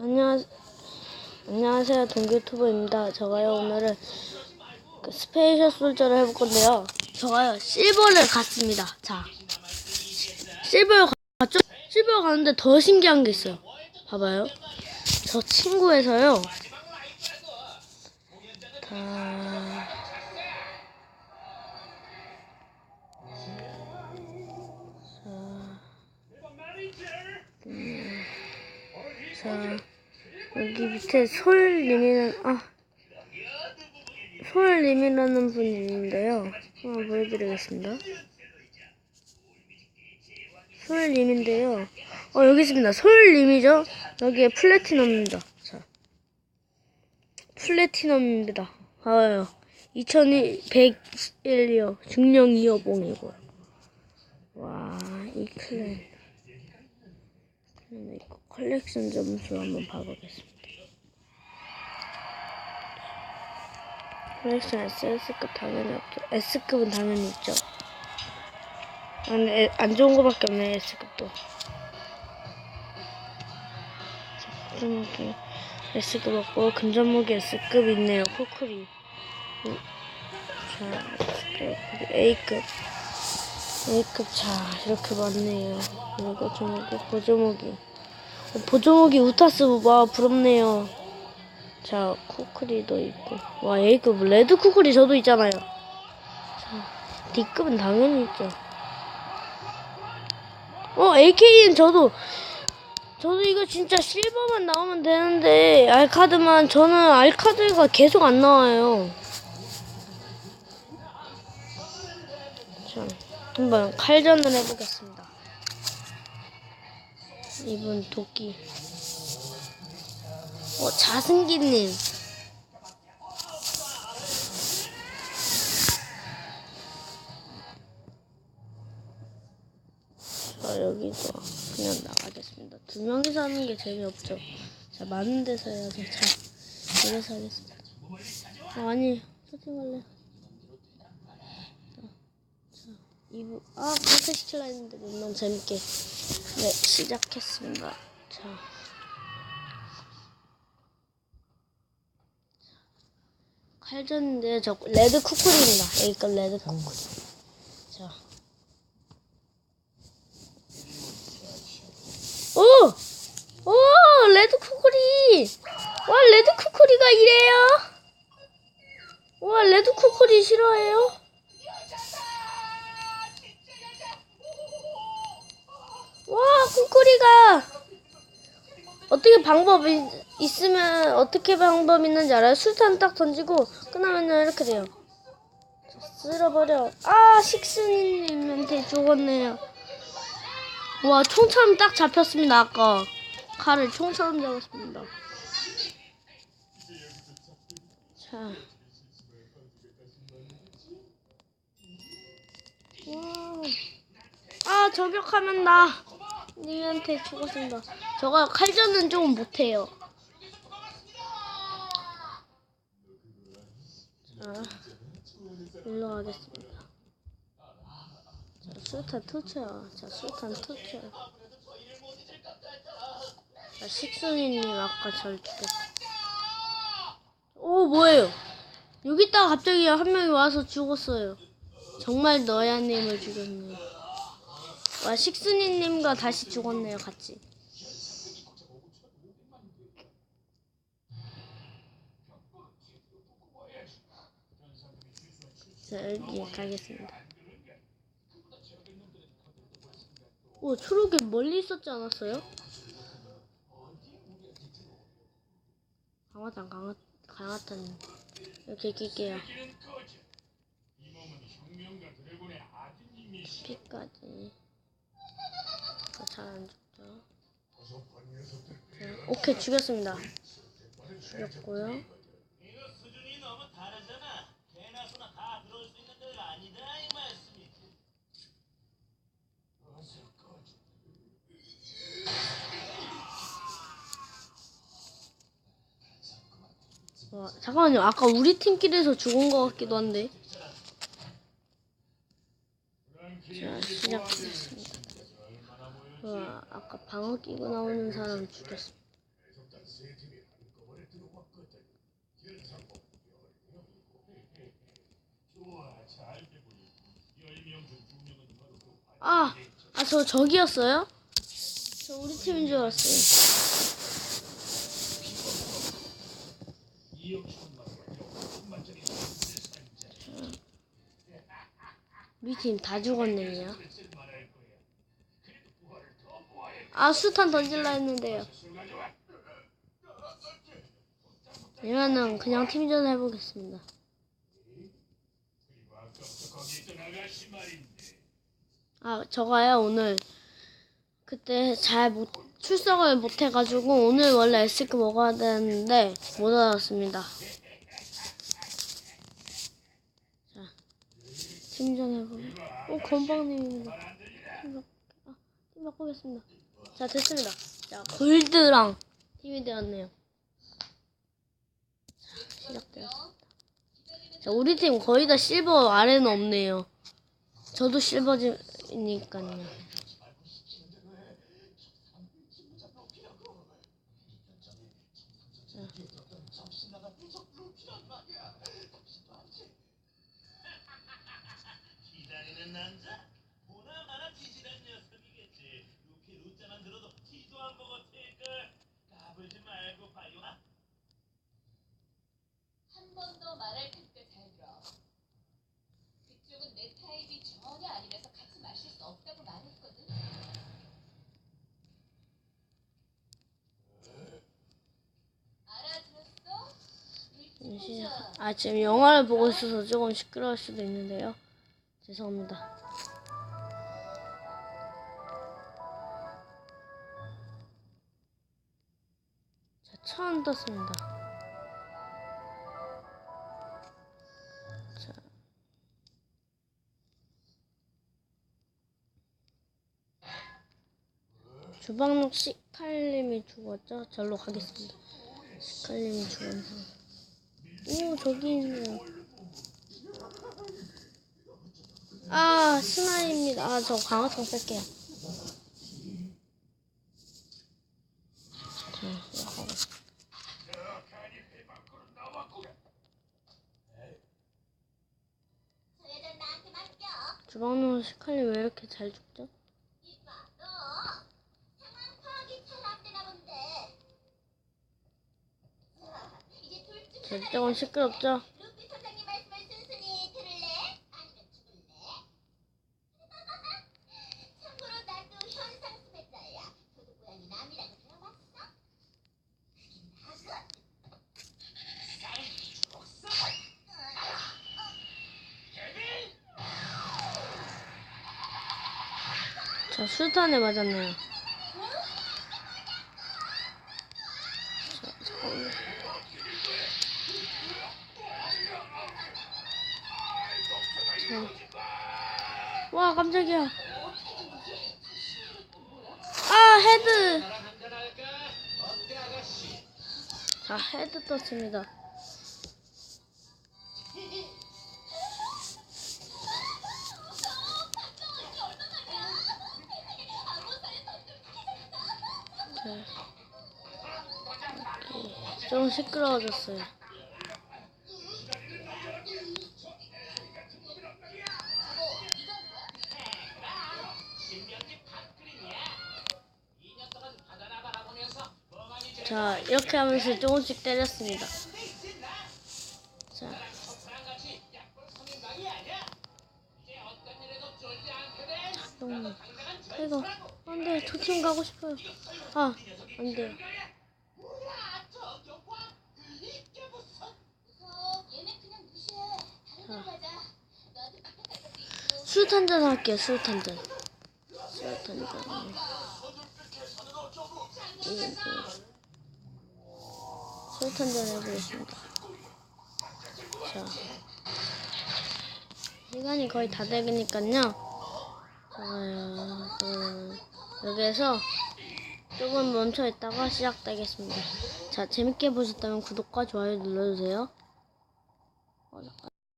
안녕하, 안녕하세요. 동교투버입니다. 저가요, 오늘은 그 스페이셜 솔저를 해볼 건데요. 저가요, 실버를 갔습니다. 자, 실버를 갔죠? 실버 가는데 더 신기한 게 있어요. 봐봐요. 저 친구에서요. 다. 밑에 솔님이는, 아, 솔님이라는 분이 있는데요. 한번 보여드리겠습니다. 솔님인데요. 어, 여기 있습니다. 솔님이죠? 여기에 플래티넘입니다. 자, 플래티넘입니다. 봐요. 2101이요. 중령 2호봉이고요. 와, 이 클랜. 이거 컬렉션 점수 한번 봐보겠습니다. 컬렉션 SS급 당연히 없죠. S급은 당연히 있죠. 안, 에- 안 좋은 거밖에 없네, S급도. 금전무기 S급 없고, 금전무기 S급 있네요, 코크리. 음, 자, S급, A급. A급, 자, 이렇게 많네요. 그리고 조목이, 보조목이. 어, 보조목이 우타스, 와, 부럽네요. 자, 쿠크리도 있고. 와, A급, 레드 쿠크리 저도 있잖아요. 자, D급은 당연히 있죠. 어, AK는 저도, 저도 이거 진짜 실버만 나오면 되는데, 알카드만, 저는 알카드가 계속 안 나와요. 자, 한번 칼전을 해보겠습니다. 이분 도끼. 어, 자승기님. 자, 여기서 그냥 나가겠습니다. 두 명이서 하는 게 재미없죠. 자, 많은 데서 해야죠. 자, 여기서 하겠습니다. 어, 아니, 자, 이부, 아, 그렇게 시킬라 했는데 몇명 재밌게. 네, 시작했습니다. 자. 칼전인데 저 레드 쿠쿨입니다. A급 레드 쿠쿨. 자. 오! 오! 레드 쿠쿨이! 와, 레드 쿠쿨이가 이래요? 와, 레드 쿠쿨이 싫어해요? 와, 쿠쿨이가! 어떻게 방법이 있으면 어떻게 방법 있는지 알아요? 술탄 딱 던지고 끝나면 이렇게 돼요. 자, 쓸어버려. 아 식스님한테 죽었네요. 와 총처럼 딱 잡혔습니다 아까 칼을 총처럼 잡았습니다. 자. 와. 아 저격하면 나 님한테 죽었습니다. 저가 칼전은 조금 못해요. 자, 일로 가겠습니다. 자, 수탄 투쳐. 자, 수탄 투쳐. 자, 식순이님 아까 절 죽였어. 오, 뭐예요? 여기다가 갑자기 한 명이 와서 죽었어요. 정말 너야님을 죽였네요. 와, 식순이님과 다시 죽었네요, 같이. 자, 여기 가겠습니다. 오, 초록이 멀리 있었지 않았어요? 강화탄, 강화, 강화탄. 이렇게 낄게요. 피까지. 잘 안 죽죠? 자, 오케이, 죽였습니다. 죽였고요. 와, 잠깐만요. 아까 우리 팀끼리서 죽은 것 같기도 한데. 그 아까 방어 끼고 나오는 사람 죽였어. 아, 아 저 저기였어요? 저 우리 팀인 줄 알았어요. 우리 팀 다 죽었네 그냥. 아, 수탄 던질라 했는데요. 이러면은 그냥 팀전 해보겠습니다. 아, 저가요, 오늘. 그때 잘 못, 출석을 못 해가지고, 오늘 원래 S급 먹어야 되는데, 못 알았습니다. 자, 팀전 해보고. 오, 건방님입니다. 아, 팀 바꾸겠습니다. 자, 됐습니다. 자, 골드랑 팀이 되었네요. 자, 시작되었습니다. 자, 우리 팀 거의 다 실버 아래는 없네요. 저도 실버지니까요. 기다리는 남자? 보나마나 지질한 녀석이겠지. 루피 루자만 들어도 아니라서. 아, 지금 영화를 보고 있어서 조금 시끄러울 수도 있는데요. 죄송합니다. 처음 떴습니다. 자. 주방록 시칼님이 죽었죠? 절로 가겠습니다. 시칼님이 상. 오 저기 있네요. 아 스나입니다. 아 저 강화통 쓸게요. 자 시작하고. 저 여자 나한테 맡겨. 주방용 시칼님 왜 이렇게 잘 죽죠? 조금 시끄럽죠? 루피 선장님 말씀을 순순히 들을래? 아니면 죽을래? 참고로 나도 현상 수배자야. 도둑 고양이 남이라고 들어봤어? 그긴 하고. 맞았네요. 자, 잠깐만요. 자. 와 깜짝이야. 아 헤드. 자 헤드 떴습니다. 좀 시끄러워졌어요. 자 이렇게 하면서 조금씩 때렸습니다. 자. 잠깐만. 이거 안돼 저 팀 가고 싶어요. 아 안 돼요. 무서워. 얘네 그냥 무시해. 다른 데 가자. 너한테 부탁할 것도 있고. 수탄전 할게요 수탄전. 수탄전. 수탄전 해보겠습니다. 자 시간이 거의 다 되니까요. 어, 그, 여기에서 조금 멈춰 있다가 시작되겠습니다. 자 재밌게 보셨다면 구독과 좋아요 눌러주세요. 어, 잠깐.